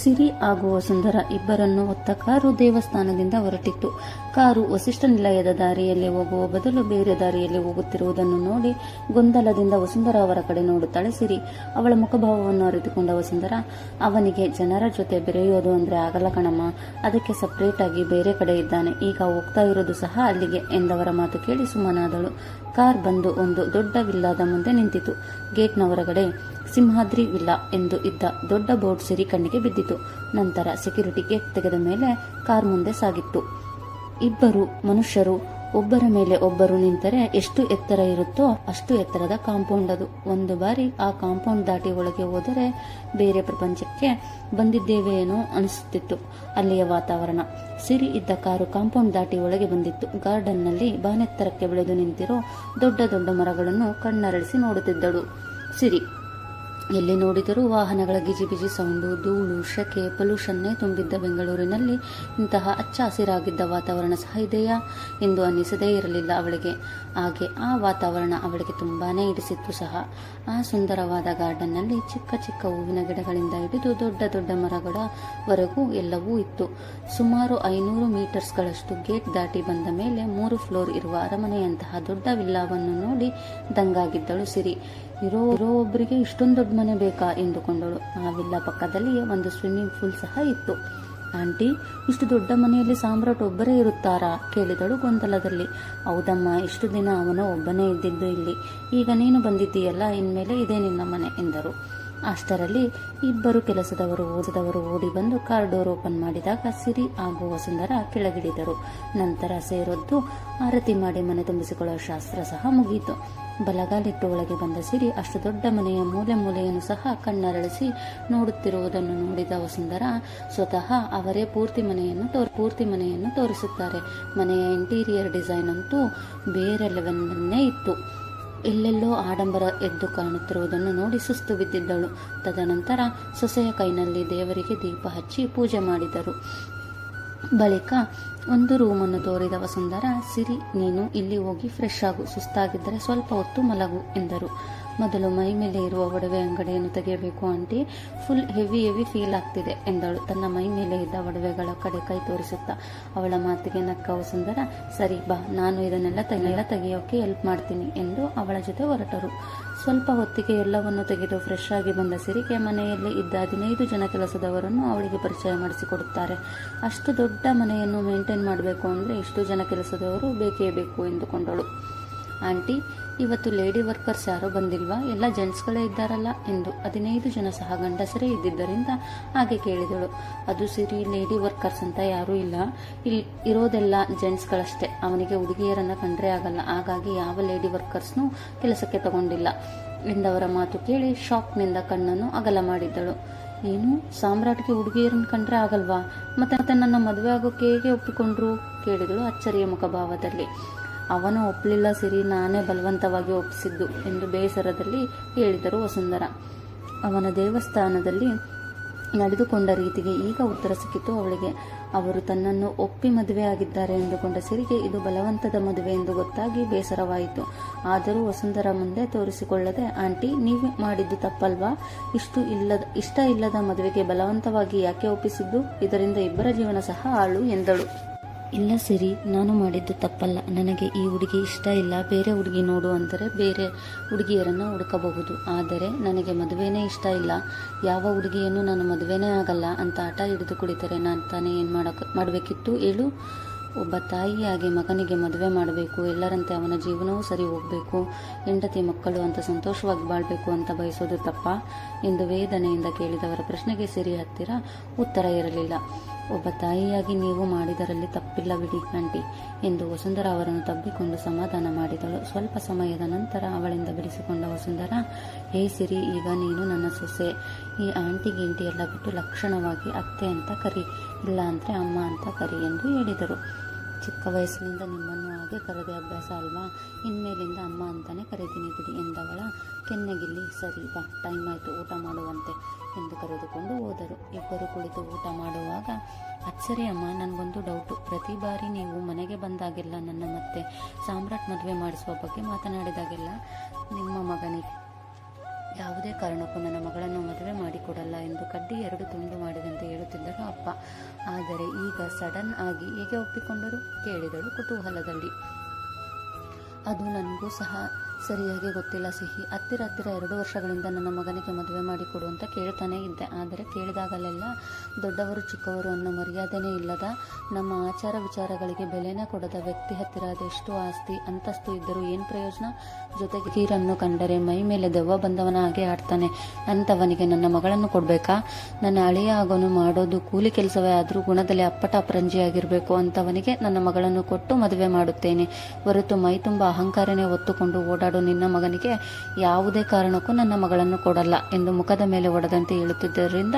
ಸಿರಿ ಹಾಗೂ ವಸುಂಧರ ಇಬ್ಬರನ್ನು ಹೊತ್ತ ಕಾರು ದೇವಸ್ಥಾನದಿಂದ ಹೊರಟಿತ್ತು. ಕಾರು ವಸಿಷ್ಠ ನಿಲಯದ ದಾರಿಯಲ್ಲಿ ಹೋಗುವ ಬದಲು ಬೇರೆ ದಾರಿಯಲ್ಲಿ ಹೋಗುತ್ತಿರುವುದನ್ನು ನೋಡಿ ಗೊಂದಲದಿಂದ ವಸುಂಧರ ಅವರ ಕಡೆ ನೋಡುತ್ತಾಳೆ ಸಿರಿ ಅವಳ ಮುಖಭಾವವನ್ನು ಅರಿತುಕೊಂಡ ವಸುಂಧರ, ಅವನಿಗೆ ಜನರ ಜೊತೆ ಬೆರೆಯೋದು ಅಂದ್ರೆ ಆಗಲ್ಲ ಕಣಮ್ಮ. ಅದಕ್ಕೆ ಸಪ್ರೇಟ್ ಆಗಿ ಬೇರೆ ಕಡೆ ಇದ್ದಾನೆ. ಈಗ ಹೋಗ್ತಾ ಇರೋದು ಸಹ ಅಲ್ಲಿಗೆ ಎಂದವರ ಮಾತು ಕೇಳಿ ಸುಮ್ಮನಾದಳು. ಕಾರ್ ಬಂದು ಒಂದು ದೊಡ್ಡ ವಿಲ್ಲಾದ ಮುಂದೆ ನಿಂತಿತು. ಗೇಟ್ನ ಹೊರಗಡೆ ಸಿಂಹಾದ್ರಿ ವಿಲ್ಲಾ ಎಂದು ಇದ್ದ ದೊಡ್ಡ ಬೋರ್ಡ್ ಸಿರಿ ಕಣ್ಣಿಗೆ ಬಿದ್ದಿತು. ನಂತರ ಸೆಕ್ಯೂರಿಟಿ ಗೇಟ್ ತೆಗೆದ ಮೇಲೆ ಕಾರ್ ಮುಂದೆ ಸಾಗಿತ್ತು. ಇಬ್ಬರು ಮನುಷ್ಯರು, ಒಬ್ಬರ ಮೇಲೆ ಒಬ್ಬರು ನಿಂತರೆ ಎಷ್ಟು ಎತ್ತರ ಇರುತ್ತೋ ಅಷ್ಟು ಎತ್ತರದ ಕಾಂಪೌಂಡ್ ಅದು. ಒಂದು ಬಾರಿ ಆ ಕಾಂಪೌಂಡ್ ದಾಟಿ ಒಳಗೆ ಹೋದರೆ ಬೇರೆ ಪ್ರಪಂಚಕ್ಕೆ ಬಂದಿದ್ದೇವೇನೋ ಅನಿಸುತ್ತಿತ್ತು. ಅಲ್ಲಿಯ ವಾತಾವರಣ ಸಿರಿ ಇದ್ದ ಕಾರು ಕಾಂಪೌಂಡ್ ದಾಟಿ ಒಳಗೆ ಬಂದಿತ್ತು. ಗಾರ್ಡನ್ನಲ್ಲಿ ಬಾನೆತ್ತರಕ್ಕೆ ಬೆಳೆದು ನಿಂತಿರೋ ದೊಡ್ಡ ದೊಡ್ಡ ಮರಗಳನ್ನು ಕಣ್ಣರಳಿಸಿ ನೋಡುತ್ತಿದ್ದಳು ಸಿರಿ. ಎಲ್ಲಿ ನೋಡಿದರೂ ವಾಹನಗಳ ಗಿಜಿಬಿಜಿ ಸೌಂಡು, ಧೂಳು, ಶೆಕೆ, ಪೊಲ್ಯೂಷನ್ನೇ ತುಂಬಿದ್ದ ಬೆಂಗಳೂರಿನಲ್ಲಿ ಇಂತಹ ಹಚ್ಚ ಹಸಿರಾಗಿದ್ದ ವಾತಾವರಣ ಸಹ ಇದೆಯಾ? ಎಂದು ಅನ್ನಿಸದೇ ಇರಲಿಲ್ಲ ಅವಳಿಗೆ. ಹಾಗೆ ಆ ವಾತಾವರಣ ಅವಳಿಗೆ ತುಂಬಾನೇ ಇಡಿಸಿತ್ತು ಸಹ. ಆ ಸುಂದರವಾದ ಗಾರ್ಡನ್ನಲ್ಲಿ ಚಿಕ್ಕ ಚಿಕ್ಕ ಹೂವಿನ ಗಿಡಗಳಿಂದ ಹಿಡಿದು ದೊಡ್ಡ ದೊಡ್ಡ ಮರಗಳವರೆಗೂ ಎಲ್ಲವೂ ಇತ್ತು. ಸುಮಾರು ಐನೂರು ಮೀಟರ್ಸ್ಗಳಷ್ಟು ಗೇಟ್ ದಾಟಿ ಬಂದ ಮೇಲೆ ಮೂರು ಫ್ಲೋರ್ ಇರುವ ಅರಮನೆಯಂತಹ ದೊಡ್ಡ ವಿಲ್ಲಾವನ್ನು ನೋಡಿ ದಂಗಾಗಿದ್ದಳು ಸಿರಿ. ಇರೋ ಇರೋ ಒಬ್ಬರಿಗೆ ಇಷ್ಟೊಂದು ದೊಡ್ಡ ಮನೆ ಬೇಕಾ ಎಂದುಕೊಂಡಳು. ಆ ವಿಲ್ಲಾ ಪಕ್ಕದಲ್ಲಿ ಒಂದು ಸ್ವಿಮ್ಮಿಂಗ್ ಪೂಲ್ ಸಹ ಇತ್ತು. ಆಂಟಿ, ಇಷ್ಟು ದೊಡ್ಡ ಮನೆಯಲ್ಲಿ ಸಾಮ್ರಾಟ್ ಒಬ್ಬರೇ ಇರುತ್ತಾರಾ? ಕೇಳಿದಳು ಗೊಂದಲದಲ್ಲಿ. ಹೌದಮ್ಮ, ಇಷ್ಟು ದಿನ ಅವನು ಒಬ್ಬನೇ ಇದ್ದಿದ್ದು ಇಲ್ಲಿ. ಈಗ ನೀನು ಬಂದಿದ್ದೀಯಲ್ಲ, ಇನ್ಮೇಲೆ ಇದೇ ನಿನ್ನ ಮನೆ, ಎಂದರು. ಅಷ್ಟರಲ್ಲಿ ಇಬ್ಬರು ಕೆಲಸದವರು, ಓದದವರು ಓಡಿ ಬಂದು ಕಾರ್ ಡೋರ್ ಓಪನ್ ಮಾಡಿದಾಗ ಸಿರಿ ಹಾಗೂ ವಸುಂಧರ ಕೆಳಗಿಳಿದರು. ನಂತರ ಸೇರೊದ್ದು ಆರತಿ ಮಾಡಿ ಮನೆ ತುಂಬಿಸಿಕೊಳ್ಳುವ ಶಾಸ್ತ್ರ ಸಹ ಮುಗಿಯಿತು ಬಲಗಾಲಿಟ್ಟು ಒಳಗೆ ಬಂದ ಸಿರಿ ಅಷ್ಟು ದೊಡ್ಡ ಮನೆಯ ಮೂಲೆ ಮೂಲೆಯನ್ನು ಸಹ ಕಣ್ಣರಳಿಸಿ ನೋಡುತ್ತಿರುವುದನ್ನು ನೋಡಿದ ವಸುಂಧರ ಸ್ವತಃ ಅವರೇ ಪೂರ್ತಿ ಮನೆಯನ್ನು ತೋರ್, ಪೂರ್ತಿ ಮನೆಯನ್ನು ತೋರಿಸುತ್ತಾರೆ. ಮನೆಯ ಇಂಟೀರಿಯರ್ ಡಿಸೈನ್ ಅಂತೂ ಬೇರೆ ಲೆವೆಲ್ನನ್ನೇ ಇತ್ತು. ಎಲ್ಲೆಲ್ಲೋ ಆಡಂಬರ ಎದ್ದು ಕಾಣುತ್ತಿರುವುದನ್ನು ನೋಡಿ ಸುಸ್ತು ಬಿದ್ದಿದ್ದಳು. ತದನಂತರ ಸೊಸೆಯ ಕೈನಲ್ಲಿ ದೇವರಿಗೆ ದೀಪ ಹಚ್ಚಿ ಪೂಜೆ ಮಾಡಿದರು. ಬಳಿಕ ಒಂದು ರೂಮನ್ನು ತೋರಿದ ವಸುಂಧರ ಸಿರಿ, ನೀನು ಇಲ್ಲಿ ಹೋಗಿ ಫ್ರೆಶ್ ಆಗು, ಸುಸ್ತಾಗಿದ್ದರೆ ಸ್ವಲ್ಪ ಹೊತ್ತು ಮಲಗು, ಎಂದರು. ಮೊದಲು ಮೈ ಮೇಲೆ ಇರುವ ಒಡವೆ ಅಂಗಡಿಯನ್ನು ತೆಗೆಯಬೇಕು, aunty. Full heavy heavy feel ಆಗ್ತಿದೆ, ಎಂದಳು. ತನ್ನ ಮೈ ಮೇಲೆ ಇದ್ದ ಒಡವೆಗಳ ಕಡೆ ಕೈ ತೋರಿಸುತ್ತಾ, ಅವಳ ಮಾತಿಗೆ ನಕ್ಕ ಸುಂದರ. ಸರಿ, ಬಾ, ನಾನು ಇದನ್ನೆಲ್ಲ ತೆಗೆಲ್ಲ ತೆಗೆಯೋಕೆ ಹೆಲ್ಪ್ ಮಾಡ್ತೀನಿ, ಎಂದು ಅವಳ ಜೊತೆ ಹೊರಟರು. ಸ್ವಲ್ಪ ಹೊತ್ತಿಗೆ ಎಲ್ಲವನ್ನು ತೆಗೆದು ಫ್ರೆಶ್ ಆಗಿ ಬಂದ ಸಿರಿಗೆ ಮನೆಯಲ್ಲಿ ಇದ್ದ ಹದಿನೈದು ಜನ ಕೆಲಸದವರನ್ನು ಅವಳಿಗೆ ಪರಿಚಯ ಮಾಡಿಸಿಕೊಡುತ್ತಾರೆ. ಅಷ್ಟು ದೊಡ್ಡ ಮನೆಯನ್ನು ಮೇಂಟೈನ್ ಮಾಡಬೇಕು ಅಂದರೆ ಇಷ್ಟು ಜನ ಕೆಲಸದವರು ಬೇಕೇ ಬೇಕು ಎಂದುಕೊಂಡಳು. ಆಂಟಿ ಇವತ್ತು ಲೇಡಿ ವರ್ಕರ್ಸ್ ಯಾರೋ ಬಂದಿಲ್ವಾ? ಎಲ್ಲ ಜೆಂಟ್ಸ್ಗಳೇ ಇದ್ದಾರಲ್ಲ ಎಂದು ಹದಿನೈದು ಜನ ಸಹ ಗಂಡಸರೇ ಇದ್ದಿದ್ದರಿಂದ ಹಾಗೆ ಕೇಳಿದಳು. ಅದು ಸಿರಿ ಲೇಡಿ ವರ್ಕರ್ಸ್ ಅಂತ ಯಾರೂ ಇಲ್ಲ. ಇಲ್ಲಿ ಇರೋದೆಲ್ಲ ಜೆಂಟ್ಸ್ಗಳಷ್ಟೇ. ಅವನಿಗೆ ಹುಡುಗಿಯರನ್ನ ಕಂಡ್ರೆ ಆಗಲ್ಲ. ಹಾಗಾಗಿ ಯಾವ ಲೇಡಿ ವರ್ಕರ್ಸ್ನೂ ಕೆಲಸಕ್ಕೆ ತಗೊಂಡಿಲ್ಲ ಎಂದವರ ಮಾತು ಕೇಳಿ ಶಾಕ್ನಿಂದ ಕಣ್ಣನ್ನು ಅಗಲ ಮಾಡಿದ್ದಳು. ಏನು ಸಾಮ್ರಾಟ್ಗೆ ಹುಡುಗಿಯರನ್ನು ಕಂಡ್ರೆ ಆಗಲ್ವಾ? ಮತ್ತೆ ಮತ್ತೆ ನನ್ನ ಮದುವೆ ಆಗೋಕೆ ಹೇಗೆ ಒಪ್ಪಿಕೊಂಡ್ರು? ಕೇಳಿದಳು ಅಚ್ಚರಿಯ ಮುಖಭಾವದಲ್ಲಿ. ಅವನು ಒಪ್ಪಲಿಲ್ಲ ಸಿರಿ, ನಾನೇ ಬಲವಂತವಾಗಿ ಒಪ್ಪಿಸಿದ್ದು ಎಂದು ಬೇಸರದಲ್ಲಿ ಹೇಳಿದರು ವಸುಂಧರ. ಅವನ ದೇವಸ್ಥಾನದಲ್ಲಿ ನಡೆದುಕೊಂಡ ರೀತಿಗೆ ಈಗ ಉತ್ತರ ಸಿಕ್ಕಿತು ಅವಳಿಗೆ. ಅವರು ತನ್ನನ್ನು ಒಪ್ಪಿ ಮದುವೆ ಆಗಿದ್ದಾರೆ ಎಂದುಕೊಂಡ ಸಿರಿಗೆ, ಇದು ಬಲವಂತದ ಮದುವೆ ಎಂದು ಗೊತ್ತಾಗಿ ಬೇಸರವಾಯಿತು. ಆದರೂ ವಸುಂಧರ ಮುಂದೆ ತೋರಿಸಿಕೊಳ್ಳದೆ, ಆಂಟಿ, ನೀವು ಮಾಡಿದ್ದು ತಪ್ಪಲ್ವಾ? ಇಷ್ಟು ಇಲ್ಲದ, ಇಷ್ಟ ಇಲ್ಲದ ಮದುವೆಗೆ ಬಲವಂತವಾಗಿ ಯಾಕೆ ಒಪ್ಪಿಸಿದ್ದು? ಇದರಿಂದ ಇಬ್ಬರ ಜೀವನ ಸಹ ಹಾಳು ಎಂದಳು. ಇಲ್ಲ ಸರಿ, ನಾನು ಮಾಡಿದ್ದು ತಪ್ಪಲ್ಲ. ನನಗೆ ಈ ಹುಡುಗಿ ಇಷ್ಟ ಇಲ್ಲ. ಬೇರೆ ಹುಡುಗಿ ನೋಡು ಅಂದರೆ ಬೇರೆ ಹುಡುಗಿಯರನ್ನು ಹುಡುಕಬಹುದು. ಆದರೆ ನನಗೆ ಮದುವೆನೇ ಇಷ್ಟ ಇಲ್ಲ. ಯಾವ ಹುಡುಗಿಯನ್ನು ನಾನು ಮದುವೆನೇ ಆಗಲ್ಲ ಅಂತ ಆಟ ಹಿಡಿದು ಕುಡಿತಾರೆ ನಾನು ತಾನೇ ಏನು ಮಾಡಕ್, ಮಾಡಬೇಕಿತ್ತು? ಹೇಳು. ಒಬ್ಬ ತಾಯಿಯಾಗಿ ಮಗನಿಗೆ ಮದುವೆ ಮಾಡಬೇಕು. ಎಲ್ಲರಂತೆ ಅವನ ಜೀವನವೂ ಸರಿ ಹೋಗಬೇಕು. ಹೆಂಡತಿ ಮಕ್ಕಳು ಅಂತ ಸಂತೋಷವಾಗಿ ಬಾಳಬೇಕು ಅಂತ ಬಯಸೋದು ತಪ್ಪ? ಎಂದು ವೇದನೆಯಿಂದ ಕೇಳಿದವರ ಪ್ರಶ್ನೆಗೆ ಸಿರಿ ಹತ್ತಿರ ಉತ್ತರ ಇರಲಿಲ್ಲ. ಒಬ್ಬ ತಾಯಿಯಾಗಿ ನೀವು ಮಾಡಿದರಲ್ಲಿ ತಪ್ಪಿಲ್ಲ ಬಿಡಿ ಆಂಟಿ ಎಂದು ವಸುಂಧರ ಅವರನ್ನು ತಬ್ಬಿಕೊಂಡು ಸಮಾಧಾನ ಮಾಡಿದಳು. ಸ್ವಲ್ಪ ಸಮಯದ ನಂತರ ಅವಳಿಂದ ಬಿಡಿಸಿಕೊಂಡ ವಸುಂಧರ, ಹೇ ಸಿರಿ, ಈಗ ನೀನು ನನ್ನ ಸೊಸೆ. ಈ ಆಂಟಿ ಗಿಂಟಿ ಎಲ್ಲ ಬಿಟ್ಟು ಲಕ್ಷಣವಾಗಿ ಅತ್ತೆ ಅಂತ ಕರಿ, ಇಲ್ಲ ಅಂದರೆ ಅಮ್ಮ ಅಂತ ಕರಿ ಎಂದು ಹೇಳಿದರು. ಚಿಕ್ಕ ವಯಸ್ಸಿನಿಂದ ನಿಮ್ಮನ್ನು ಹಾಗೆ ಕರೆದೇ ಅಭ್ಯಾಸ ಅಲ್ವಾ? ಇನ್ಮೇಲಿಂದ ಅಂತಾನೆ ಕರೀತೀನಿ ಬಿಡಿ ಎಂದವಳ ಕೆನ್ನೆಗಿಲ್ಲಿ, ಸರಿ ಬಾ ಟೈಮ್ ಆಯಿತು, ಊಟ ಮಾಡುವಂತೆ, ಎಂದು ಕರೆದುಕೊಂಡು ಹೋದರು. ಇಬ್ಬರು ಕುಳಿತು ಊಟ ಮಾಡುವಾಗ, ಅಚ್ಚರಿ ಅಮ್ಮ, ನನಗೊಂದು ಡೌಟು ಪ್ರತಿ ಬಾರಿ ನೀವು ಮನೆಗೆ ಬಂದಾಗೆಲ್ಲ ನನ್ನ ಮತ್ತೆ ಸಾಮ್ರಾಟ್ ಮದುವೆ ಮಾಡಿಸುವ ಬಗ್ಗೆ ಮಾತನಾಡಿದಾಗೆಲ್ಲ ನಿಮ್ಮ ಮಗನಿಗೆ ಯಾವುದೇ ಕಾರಣಕ್ಕೂ ನನ್ನ ಮಗಳನ್ನು ಮದುವೆ ಮಾಡಿಕೊಡಲ್ಲ ಎಂದು ಕಡ್ಡಿ ಎರಡು ತುಂಡು ಮಾಡಿದಂತೆ ಹೇಳುತ್ತಿದ್ದರು ಅಪ್ಪ. ಆದರೆ ಈಗ ಸಡನ್ ಆಗಿ ಹೇಗೆ ಒಪ್ಪಿಕೊಂಡರು? ಕೇಳಿದಳು ಕುತೂಹಲದಲ್ಲಿ. ಅದು ನನಗೂ ಸಹ ಸರಿಯಾಗಿ ಗೊತ್ತಿಲ್ಲ ಸಿಹಿ. ಹತ್ತಿರ ಹತ್ತಿರ ಎರಡು ವರ್ಷಗಳಿಂದ ನನ್ನ ಮಗನಿಗೆ ಮದುವೆ ಮಾಡಿಕೊಡು ಅಂತ ಕೇಳ್ತಾನೆ ಇದ್ದೆ. ಆದರೆ ಕೇಳಿದಾಗಲೆಲ್ಲ ದೊಡ್ಡವರು ಚಿಕ್ಕವರು ಅನ್ನೋ ಮರ್ಯಾದೆನೇ ಇಲ್ಲದ ನಮ್ಮ ಆಚಾರ ವಿಚಾರಗಳಿಗೆ ಬೆಲೆನೇ ಕೊಡದ ವ್ಯಕ್ತಿ ಹತ್ತಿರ ಅದೆಷ್ಟು ಆಸ್ತಿ, ಅಂತಸ್ತು ಇದ್ದರೂ ಏನು ಪ್ರಯೋಜನ? ಜೊತೆಗೆ ಕೀರನ್ನು ಕಂಡರೆ ಮೈ ಮೇಲೆ ದೆವ್ವ ಬಂದವನ ಹಾಗೆ ಆಡ್ತಾನೆ. ಅಂತವನಿಗೆ ನನ್ನ ಮಗಳನ್ನು ಕೊಡಬೇಕಾ? ನನ್ನ ಅಳಿಯ ಆಗೋನು ಮಾಡೋದು ಕೂಲಿ ಕೆಲಸವೇ ಆದರೂ ಗುಣದಲ್ಲಿ ಅಪ್ಪಟ ಅಪರಂಜಿಯಾಗಿರಬೇಕು ಅಂತವನಿಗೆ ನನ್ನ ಮಗಳನ್ನು ಕೊಟ್ಟು ಮದುವೆ ಮಾಡುತ್ತೇನೆ. ಹೊರತು ಮೈ ತುಂಬ ಅಹಂಕಾರನೇ ಹೊತ್ತುಕೊಂಡು ಓಡಾಡೋ ನಿನ್ನ ಮಗನಿಗೆ ಯಾವುದೇ ಕಾರಣಕ್ಕೂ ನನ್ನ ಮಗಳನ್ನು ಕೊಡಲ್ಲ ಎಂದು ಮುಖದ ಮೇಲೆ ಒಡೆದಂತೆ ಹೇಳುತ್ತಿದ್ದರಿಂದ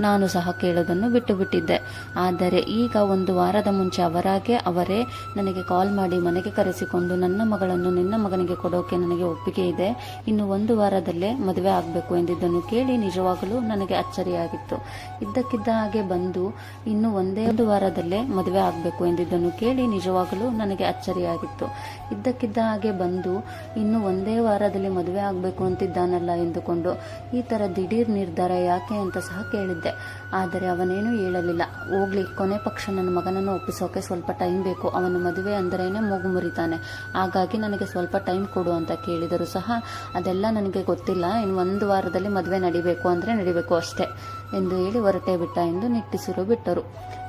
ನಾನು ಸಹ ಕೇಳೋದನ್ನು ಬಿಟ್ಟು ಬಿಟ್ಟಿದ್ದೆ ಆದರೆ ಈಗ ಒಂದು ವಾರದ ಮುಂಚೆ ಅವರಾಗೆ ಅವರೇ ನನಗೆ ಕಾಲ್ ಮಾಡಿ ಮನೆಗೆ ಕರೆಸಿಕೊಂಡು ನನ್ನ ಮಗಳನ್ನು ನಿನ್ನ ಮಗನಿಗೆ ಕೊಡೋಕೆ ನನಗೆ ಒಪ್ಪಿಗೆ ಇದೆ. ಇನ್ನು ಒಂದು ವಾರದಲ್ಲೇ ಮದುವೆ ಆಗಬೇಕು ಎಂದಿದ್ದನ್ನು ಕೇಳಿ ನಿಜವಾಗಲೂ ನನಗೆ ಅಚ್ಚರಿಯಾಗಿತ್ತು. ಇದ್ದಕ್ಕಿದ್ದ ಹಾಗೆ ಬಂದು ಇನ್ನು ಒಂದೇ ಒಂದು ವಾರದಲ್ಲೇ ಮದುವೆ ಆಗಬೇಕು ಎಂದಿದ್ದನ್ನು ಕೇಳಿ ನಿಜವಾಗಲೂ ನನಗೆ ಅಚ್ಚರಿಯಾಗಿತ್ತು. ಇದ್ದಕ್ಕಿದ್ದ ಹಾಗೆ ಬಂದು ಇನ್ನು ಒಂದೇ ವಾರದಲ್ಲಿ ಮದುವೆ ಆಗಬೇಕು ಅಂತಿದ್ದಾನಲ್ಲ ಎಂದುಕೊಂಡು, ಈ ಥರ ದಿಢೀರ್ ನಿರ್ಧಾರ ಯಾಕೆ ಅಂತ ಸಹ ಕೇಳಿದ್ದೆ. ಆದರೆ ಅವನೇನು ಹೇಳಲಿಲ್ಲ. ಹೋಗ್ಲಿ, ಕೊನೆ ಪಕ್ಷ ನನ್ನ ಮಗನನ್ನು ಒಪ್ಪಿಸೋಕೆ ಸ್ವಲ್ಪ ಟೈಮ್ ಬೇಕು. ಅವನು ಮದುವೆ ಅಂದರೇನೆ ಮೂಗು ಮುರಿತಾನೆ. ಹಾಗಾಗಿ ನನಗೆ ಸ್ವಲ್ಪ ಟೈಮ್ ಕೊಡು ಅಂತ ಕೇಳಿದರೂ ಸಹ, ಅದೆಲ್ಲ ನನಗೆ ಗೊತ್ತಿಲ್ಲ. ಇನ್ನು ಒಂದು ವಾರದಲ್ಲಿ ಮದುವೆ ನಡಿಬೇಕು ಅಂದರೆ ನಡಿಬೇಕು ಅಷ್ಟೇ ಎಂದು ಹೇಳಿ ಹೊರಟೇ ಬಿಟ್ಟ ಎಂದು ನಿಟ್ಟಿಸಿರು ಬಿಟ್ಟರು.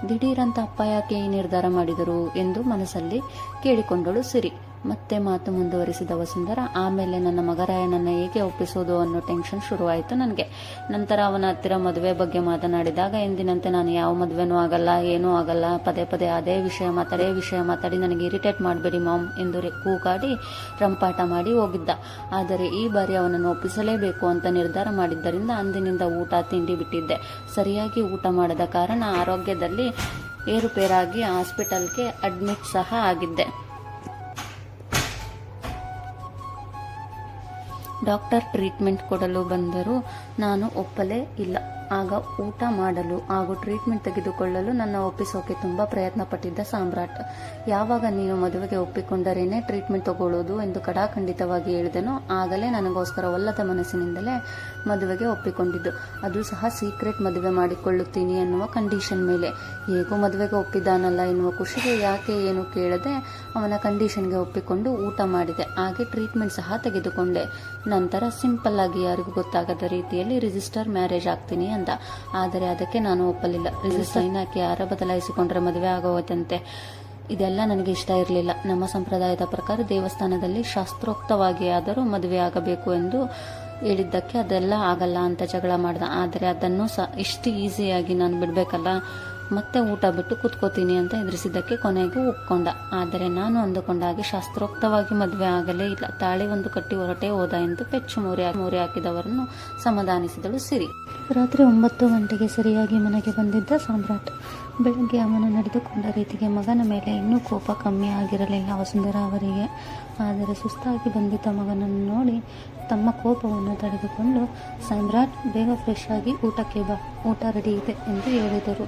ದಿಢೀರಂತ ಅಪ್ಪ ಯಾಕೆ ಈ ನಿರ್ಧಾರ ಮಾಡಿದರು ಎಂದು ಮನಸ್ಸಲ್ಲಿ ಕೇಳಿಕೊಂಡಳು ಸಿರಿ. ಮತ್ತೆ ಮಾತು ಮುಂದುವರಿಸಿದ ವಸುಂಧರ, ಆಮೇಲೆ ನನ್ನ ಮಗರಾಯನನ್ನು ಹೇಗೆ ಒಪ್ಪಿಸೋದು ಅನ್ನೋ ಟೆನ್ಷನ್ ಶುರುವಾಯಿತು ನನಗೆ. ನಂತರ ಅವನ ಹತ್ತಿರ ಮದುವೆ ಬಗ್ಗೆ ಮಾತನಾಡಿದಾಗ, ಎಂದಿನಂತೆ ನಾನು ಯಾವ ಮದುವೆನೂ ಆಗಲ್ಲ, ಏನೂ ಆಗಲ್ಲ, ಪದೇ ಪದೇ ಅದೇ ವಿಷಯ ಮಾತಾಡೇ ವಿಷಯ ಮಾತಾಡಿ ನನಗೆ ಇರಿಟೇಟ್ ಮಾಡಬೇಡಿ ಮಾಮ್ ಎಂದು ಕೂಗಾಡಿ ರಂಪಾಟ ಮಾಡಿ ಹೋಗಿದ್ದ. ಆದರೆ ಈ ಬಾರಿ ಅವನನ್ನು ಒಪ್ಪಿಸಲೇಬೇಕು ಅಂತ ನಿರ್ಧಾರ ಮಾಡಿದ್ದರಿಂದ ಅಂದಿನಿಂದ ಊಟ ತಿಂಡಿ ಬಿಟ್ಟಿದ್ದೆ. ಸರಿಯಾಗಿ ಊಟ ಮಾಡದ ಕಾರಣ ಆರೋಗ್ಯದಲ್ಲಿ ಏರುಪೇರಾಗಿ ಹಾಸ್ಪಿಟಲ್ಗೆ ಅಡ್ಮಿಟ್ ಸಹ ಆಗಿದ್ದೆ. ಡಾಕ್ಟರ್ ಟ್ರೀಟ್ಮೆಂಟ್ ಕೊಡಲು ಬಂದರೂ ನಾನು ಒಪ್ಪಲೇ ಇಲ್ಲ. ಆಗ ಊಟ ಮಾಡಲು ಹಾಗೂ ಟ್ರೀಟ್ಮೆಂಟ್ ತೆಗೆದುಕೊಳ್ಳಲು ನನ್ನ ಒಪ್ಪಿಸೋಕೆ ತುಂಬ ಪ್ರಯತ್ನ ಪಟ್ಟಿದ್ದ ಸಾಮ್ರಾಟ್. ಯಾವಾಗ ನೀನು ಮದುವೆಗೆ ಒಪ್ಪಿಕೊಂಡರೇನೆ ಟ್ರೀಟ್ಮೆಂಟ್ ತಗೊಳ್ಳೋದು ಎಂದು ಕಡಾಖಂಡಿತವಾಗಿ ಹೇಳಿದೆನೋ. ಆಗಲೇ ನನಗೋಸ್ಕರ ಒಲ್ಲದ ಮನಸ್ಸಿನಿಂದಲೇ ಮದುವೆಗೆ ಒಪ್ಪಿಕೊಂಡಿದ್ದು. ಅದು ಸಹ ಸೀಕ್ರೆಟ್ ಮದುವೆ ಮಾಡಿಕೊಳ್ಳುತ್ತೀನಿ ಎನ್ನುವ ಕಂಡೀಷನ್ ಮೇಲೆ. ಹೇಗೋ ಮದುವೆಗೆ ಒಪ್ಪಿದ್ದಾನಲ್ಲ ಎನ್ನುವ ಖುಷಿಗೆ ಯಾಕೆ ಏನು ಕೇಳದೆ ಅವನ ಕಂಡೀಷನ್ಗೆ ಒಪ್ಪಿಕೊಂಡು ಊಟ ಮಾಡಿದೆ. ಹಾಗೆ ಟ್ರೀಟ್ಮೆಂಟ್ ಸಹ ತೆಗೆದುಕೊಂಡೆ. ನಂತರ ಸಿಂಪಲ್ ಆಗಿ ಯಾರಿಗೂ ಗೊತ್ತಾಗದ ರೀತಿಯಲ್ಲಿ ರಿಜಿಸ್ಟರ್ ಮ್ಯಾರೇಜ್ ಆಗ್ತೀನಿ ಅಂದ. ಆದರೆ ಅದಕ್ಕೆ ನಾನು ಒಪ್ಪಲಿಲ್ಲ. ಸೈನ್ ಹಾಕಿ ಯಾರ ಬದಲಾಯಿಸಿಕೊಂಡ್ರೆ ಮದುವೆ ಆಗೋದಂತೆ ಇದೆಲ್ಲ ನನಗೆ ಇಷ್ಟ ಇರಲಿಲ್ಲ. ನಮ್ಮ ಸಂಪ್ರದಾಯದ ಪ್ರಕಾರ ದೇವಸ್ಥಾನದಲ್ಲಿ ಶಾಸ್ತ್ರೋಕ್ತವಾಗಿ ಆದರೂ ಮದುವೆ ಆಗಬೇಕು ಎಂದು ಹೇಳಿದ್ದಕ್ಕೆ ಅದೆಲ್ಲ ಆಗಲ್ಲ ಅಂತ ಜಗಳ ಮಾಡ್ದ. ಆದರೆ ಅದನ್ನು ಸಹ ಇಷ್ಟು ಈಸಿಯಾಗಿ ನಾನು ಬಿಡಬೇಕಲ್ಲ? ಮತ್ತೆ ಊಟ ಬಿಟ್ಟು ಕೂತ್ಕೋತೀನಿ ಅಂತ ಎದುರಿಸಿದ್ದಕ್ಕೆ ಕೊನೆಗೂ ಒಪ್ಕೊಂಡ. ಆದರೆ ನಾನು ಅಂದುಕೊಂಡ ಹಾಗೆ ಶಾಸ್ತ್ರೋಕ್ತವಾಗಿ ಮದುವೆ ಆಗಲೇ ಇಲ್ಲ. ತಾಳಿ ಒಂದು ಕಟ್ಟಿ ಹೊರಟೇ ಹೋದ ಎಂದು ಪೆಚ್ಚು ಮೋರೆ ಮೋರೆ ಹಾಕಿದವರನ್ನು ಸಮಾಧಾನಿಸಿದಳು ಸಿರಿ. ರಾತ್ರಿ ಒಂಬತ್ತು ಗಂಟೆಗೆ ಸರಿಯಾಗಿ ಮನೆಗೆ ಬಂದಿದ್ದ ಸಾಮ್ರಾಟ್. ಬೆಳಗ್ಗೆ ಅವನು ನಡೆದುಕೊಂಡ ರೀತಿಗೆ ಮಗನ ಮೇಲೆ ಇನ್ನೂ ಕೋಪ ಕಮ್ಮಿ ಆಗಿರಲಿಲ್ಲ ವಸುಂಧರ ಅವರಿಗೆ. ಆದರೆ ಸುಸ್ತಾಗಿ ಬಂದಿದ್ದ ಮಗನನ್ನು ನೋಡಿ ತಮ್ಮ ಕೋಪವನ್ನು ತಡೆದುಕೊಂಡು, ಸಾಮ್ರಾಟ್, ಬೇಗ ಫ್ರೆಶ್ ಆಗಿ ಊಟಕ್ಕೆ ಬಾ. ಊಟ ರೆಡಿ ಇದೆ ಎಂದು ಹೇಳಿದರು.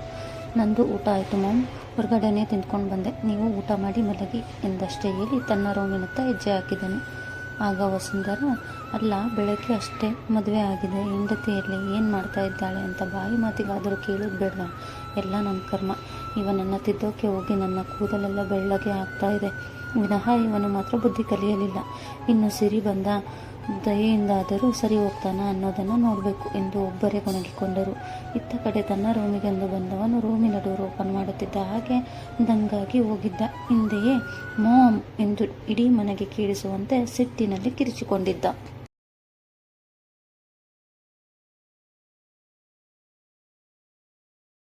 ನಂದು ಊಟ ಆಯಿತು ಮ್ಯಾಮ್ ಹೊರಗಡೆನೇ ತಿಂದ್ಕೊಂಡು ಬಂದೆ. ನೀವು ಊಟ ಮಾಡಿ ಮಲಗಿ. ಎಂದಷ್ಟೇ ಹೇಳಿ ತನ್ನ ರೂಮಿನತ್ತ ಹೆಜ್ಜೆ ಹಾಕಿದನು. ಆಗ ವಸುಂಧರ, ಅಲ್ಲ, ಬೆಳಗ್ಗೆ ಅಷ್ಟೇ ಮದುವೆ ಆಗಿದೆ. ಹೆಂಡತಿಯಲ್ಲಿ ಏನು ಮಾಡ್ತಾ ಇದ್ದಾಳೆ ಅಂತ ಬಾಯಿ ಮಾತಿಗಾದರೂ ಕೇಳೋದು ಬೇಡ ಎಲ್ಲ ನನ್ನ ಕರ್ಮ. ಇವನನ್ನು ತಿದ್ದೋಕೆ ಹೋಗಿ ನನ್ನ ಕೂದಲೆಲ್ಲ ಬೆಳ್ಳಗೆ ಆಗ್ತಾ ಇದೆ. ವಿನಃ ಇವನು ಮಾತ್ರ ಬುದ್ಧಿ ಕಲಿಯಲಿಲ್ಲ. ಇನ್ನು ಸಿರಿ ಬಂದ ದಯೆಯಿಂದಾದರೂ ಸರಿ ಹೋಗ್ತಾನ ಅನ್ನೋದನ್ನು ನೋಡಬೇಕು ಎಂದು ಒಬ್ಬರೇ ಕೊಣಗಿಕೊಂಡರು ಇತ್ತ ಕಡೆ ತನ್ನ ರೂಮಿಗೆಂದು ಬಂದವನು ರೂಮಿನ ಡೋರ್ ಓಪನ್ ಮಾಡುತ್ತಿದ್ದ ಹಾಗೆ ದಂಗಾಗಿ ಹೋಗಿದ್ದ. ಹಿಂದೆಯೇ ಮೋಮ್ ಎಂದು ಇಡೀ ಮನೆಗೆ ಕೇಳಿಸುವಂತೆ ಸಿಟ್ಟಿನಲ್ಲಿ ಕಿರಿಚಿಕೊಂಡಿದ್ದ.